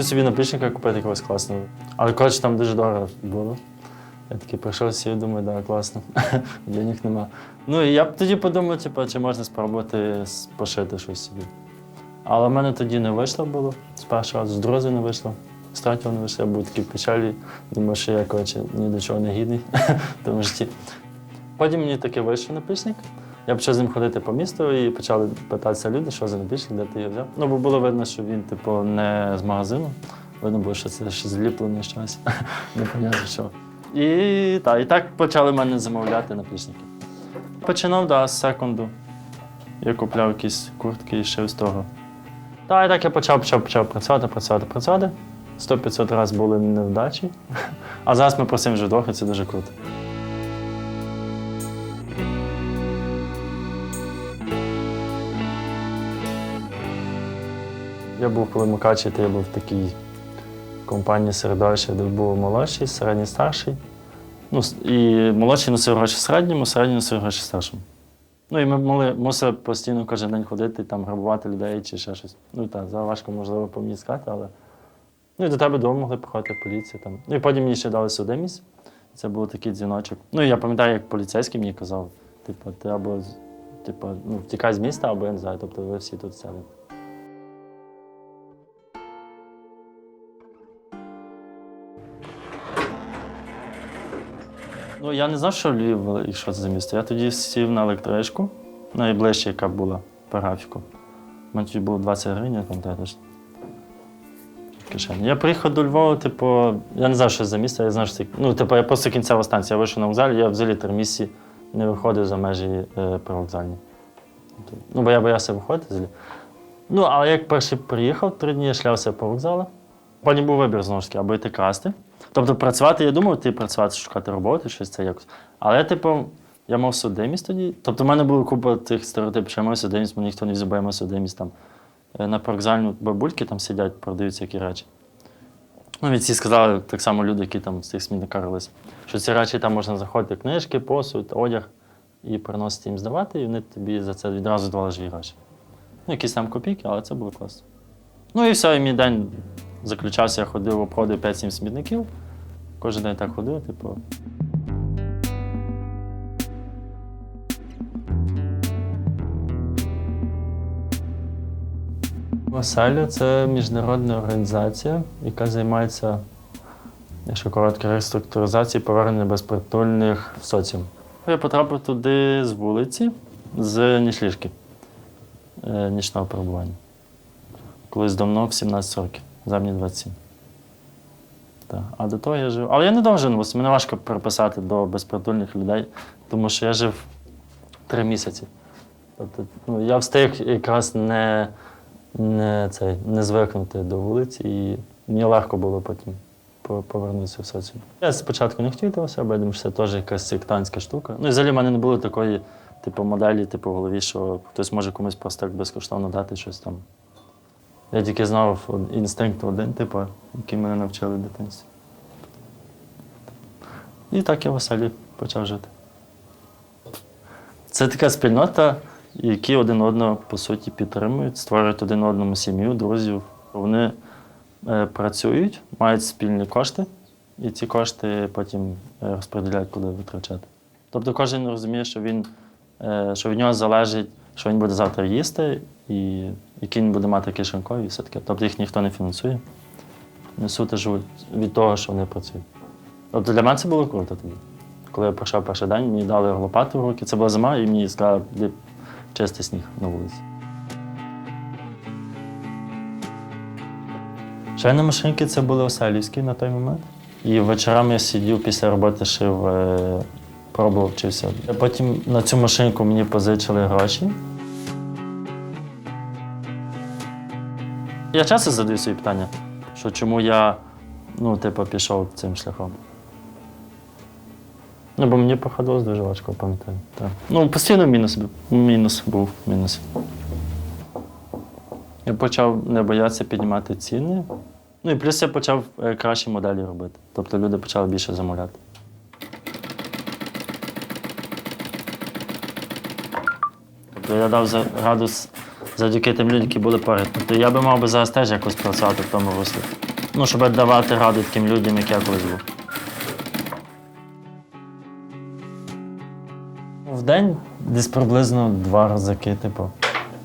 хотів собі наплічника купити якогось класного. Але коротше, там дуже дорого було. Я такий прийшов сів, думаю, да, класно. Денег нема. Ну і я б тоді подумав, типу, чи можна спробувати пошити щось собі. Але в мене тоді не вийшло було. З першого разу, з другого не вийшло. З третього не вийшло, я був такий в печалі. Думаю, що я коротше, ні до чого не гідний тому житті. Потім мені таки вийшов наплічник. Я почав з ним ходити по місту і почали питатися люди, що за наплічник, де ти його взяв. Ну, бо було видно, що він, типу, не з магазину. Видно було, що це ще зліплене щось. Непонятно що. І, та, і так почали мене замовляти наплічники. Починав да, з секунду. Я купляв якісь куртки і шив з того. Та, і так я почав, почав, почав працювати, працювати, працювати. 100-500 разів були невдачі. А зараз ми працюємо вже вдвох, і це дуже круто. Я був коли Мукачі, то я був в такій компанії середовища, де був молодший, середній старший. Ну, і молодший носив гроші середньому, середній носив гроші старшому. Ну і ми могли, мусили постійно кожен день ходити, там, грабувати людей чи ще щось. Ну так, зараз важко, можливо, по мені сказати, але. Ну і до тебе вдома могли приходити поліція. Там. Ну і потім мені ще дали судимість. Це був такий дзвіночок. Ну і я пам'ятаю, як поліцейський мені казав, типу, ти або типу, ну, втікай з міста, або я не знаю, тобто ви всі тут сяли. Ну, я не знав, що Львів і що це за місто. Я тоді сів на електричку, найближче, яка була по графіку. Тоді було 20 гривень, я пам'ятаю. Кишені. Я приїхав до Львова, типу, я не знав, що це за місто, я знав, що це. Ну, типу, я просто кінцева станція. Я вийшов на вокзалі, я взагалі три місяці не виходив за межі е, привокзальні. Ну, бо я боявся виходити взагалі. Ну, але як перший приїхав, три дні я шлявся по вокзалу. Потім був вибір знову ж таки, або йти красти. Тобто працювати, я думав, ти працювати, шукати роботу, щось це якось. Але, типу, я мав судимість тоді. Тобто, в мене була купа тих стереотипів, що я мав судимість, мені ніхто не взяв, бо я мав судимість там. Е, На привокзальну бабульки там сидять, продаються які речі. Ну, від всі сказали так само люди, які там з тих смітників карилися, що ці речі там можна заходити, книжки, посуд, одяг, і приносити їм здавати, і вони тобі за це відразу давали живі гроші. Ну, якісь там копійки, але це було класно. Ну і все, і мій день заключався, я ходив, обходив 5-7 смітників. Кожен день так ходив, типу. Васаля це міжнародна організація, яка займається, якщо коротко, реструктуризацією повернення безпритульних в соціум. Я потрапив туди з вулиці, з нічліжки е, нічного перебування. Колись давно, в 17 років, зараз мені 27. Так. А до того я жив. Але я не довжен, бо мене важко переписати до безпритульних людей, тому що я жив три місяці. Тобто, ну, я встиг якраз не, не, цей, не звикнути до вулиці, і мені легко було потім повернутися в соціум. Я спочатку не хотів в себе, я думаю, що це теж якась сектантська штука. Ну і взагалі в мене не було такої типу, моделі, типу, в голові, що хтось може комусь просто так безкоштовно дати щось там. Я тільки знав інстинкт один, типу, який мене навчили в дитинстві. І так я в оселі почав жити. Це така спільнота, які один одного по суті підтримують, створюють один одному сім'ю, друзів. Вони е, працюють, мають спільні кошти, і ці кошти потім е, розподіляють, куди витрачати. Тобто кожен розуміє, що він е, що від нього залежить, що він буде завтра їсти, і який він буде мати кишенькові, і все таке. Тобто їх ніхто не фінансує. Вони суто живуть від того, що вони працюють. Тобто для мене це було круто тоді. Коли я пройшов перший день, мені дали лопату в руки. Це була зима, і мені сказали, де чистий сніг на вулиці. Швейні машинки це були оселівські на той момент. І вечорами я сидів після роботи шив, е, пробував вчився. Потім на цю машинку мені позичили гроші. Я часто задаю собі питання, що чому я ну, типу, пішов цим шляхом. Ну, бо мені походилось дуже важко, пам'ятаю. Ну, постійно мінус. Мінус був мінус. Я почав не боятися піднімати ціни. Ну і плюс я почав е, кращі моделі робити. Тобто люди почали більше замовляти. Тобто я дав за- раду з- завдяки тим людям, які були поряд. Тобто я би мав би зараз теж якось працювати в тому руслі. Ну, щоб давати раду таким людям, як я колись був. В день десь приблизно два разаки, типу,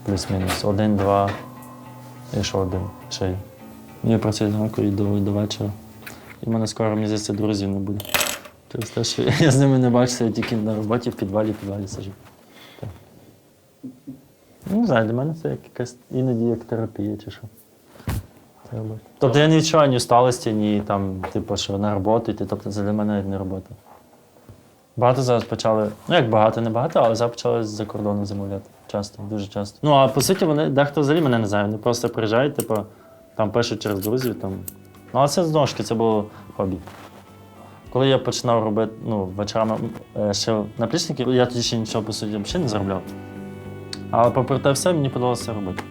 плюс-мінус. Один-два. І що один. Ще й. Я працюю зранку і до, до вечора. І в мене скоро мені здається, друзів не буде. Через те, що я з ними не бачуся, я тільки на роботі в підвалі, в підвалі сиджу. Так. Ну, не знаю, для мене це як якась іноді як терапія чи що. Тобто я не відчуваю ні усталості, ні там, типу, що на роботу йти. Тобто це для мене навіть не робота. Багато зараз почали, ну як багато, не багато, але зараз почали з-за кордону замовляти. Часто, дуже часто. Ну а по суті, вони дехто взагалі мене не знає. Вони просто приїжджають, типу, там пишуть через друзів. Там. Ну, а це знову ж таки, це було хобі. Коли я починав робити ну, вечорами е, ще наплічники, я тоді ще нічого по суті взагалі не заробляв. Але попри те все, мені подобалося робити.